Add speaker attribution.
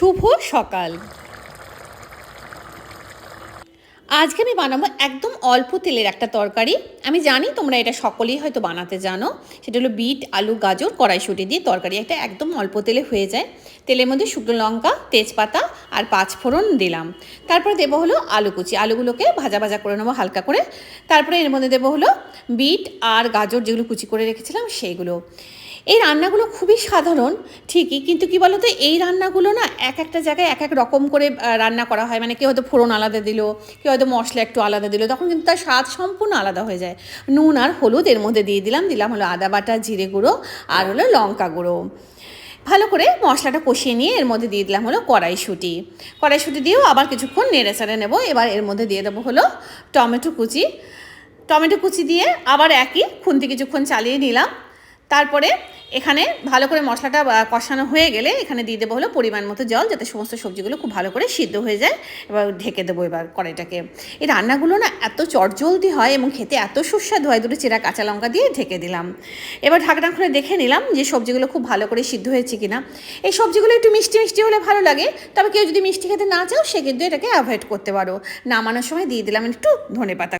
Speaker 1: শুভ সকাল। আজকে আমি বানাবো একদম অল্প তেলের একটা তরকারি। আমি জানি তোমরা এটা সকলেই হয়তো বানাতে জানো। সেটা হলো বিট, আলু, গাজর, কড়াইশুঁটি দিয়ে তরকারি। একটা একদম অল্প তেলে হয়ে যায়। তেলের মধ্যে শুকনো লঙ্কা, তেজপাতা আর পাঁচ ফোড়ন দিলাম। তারপরে দেবো হলো আলু কুচি। আলুগুলোকে ভাজা ভাজা করে নেব হালকা করে। তারপরে এর মধ্যে দেবো হলো বিট আর গাজর যেগুলো কুচি করে রেখেছিলাম সেইগুলো এই রান্নাগুলো খুবই সাধারণ, ঠিকই, কিন্তু কি বলতো, এই রান্নাগুলো না এক একটা জায়গায় এক এক রকম করে রান্না করা হয়। মানে কেউ হয়তো ফোড়ন আলাদা দিল, কেউ হয়তো মশলা একটু আলাদা দিল, তখন কিন্তু তার স্বাদ সম্পূর্ণ আলাদা হয়ে যায়। নুন আর হলুদ এর মধ্যে দিয়ে দিলাম দিলাম হলো আদা বাটা, জিরে গুঁড়ো আর হলো লঙ্কা গুঁড়ো। ভালো করে মশলাটা কষিয়ে নিয়ে এর মধ্যে দিয়ে দিলাম হলো কড়াইশুঁটি। কড়াইশুঁটি দিয়েও আবার কিছুক্ষণ নেড়ে চেড়ে নেব, এবার এর মধ্যে দিয়ে দেবো হলো টমেটো কুচি। টমেটো কুচি দিয়ে আবার একই খুন্তি কিছুক্ষণ চালিয়ে নিলাম। তারপরে এখানে ভালো করে মশলাটা কষানো হয়ে গেলে এখানে দিয়ে দেবো হলো পরিমাণ মতো জল যাতে সমস্ত সবজিগুলো খুব ভালো করে সিদ্ধ হয়ে যায়। এবার ঢেকে দেবো এবার কড়াইটাকে। এই রান্নাগুলো না এত চটজলদি হয় এবং খেতে এত সুস্বাদু হয়, দুটো চেরা কাঁচা লঙ্কা দিয়ে ঢেকে দিলাম। এবার ঢাকনা খুলে দেখে নিলাম যে সবজিগুলো খুব ভালো করে সিদ্ধ হয়েছে কিনা। এই সবজিগুলো একটু মিষ্টি মিষ্টি হলে ভালো লাগে, তবে কেউ যদি মিষ্টি খেতে না চাও, সে কিন্তু এটাকে অ্যাভয়েড করতে পারো। নামানোর সময় দিয়ে দিলাম একটু ধনে পাতা